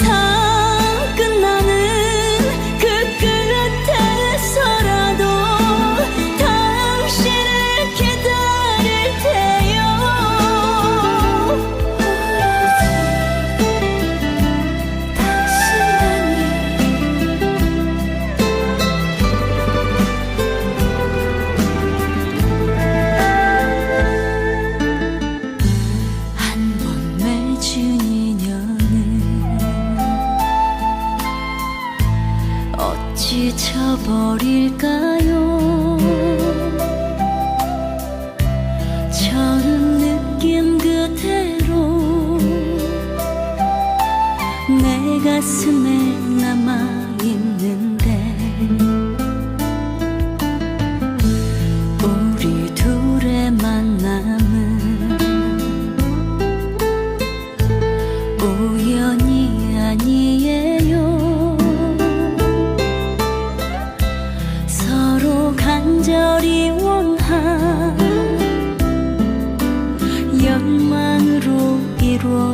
time. 지쳐버릴까요? 처음 느낌 그대로 내 가슴에 남아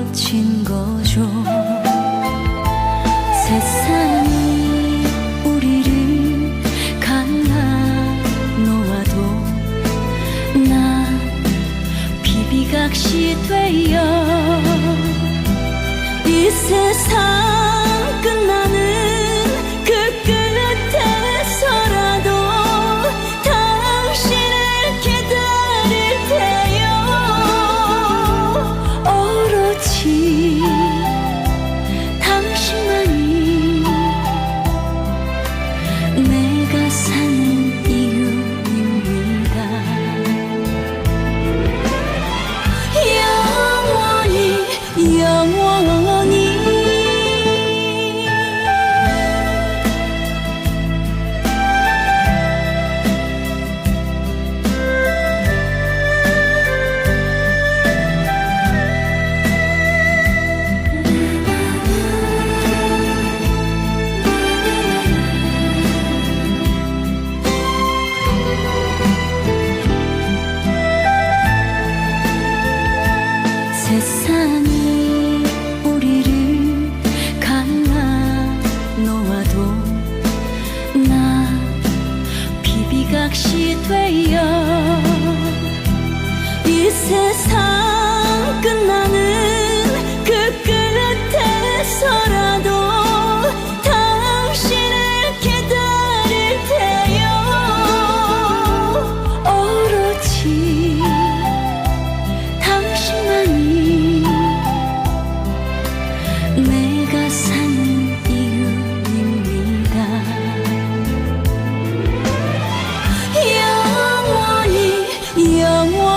이루어진 거죠. 세상이 우리를 갈라 놓아도 나 비비각시 되어 이 세상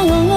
oh,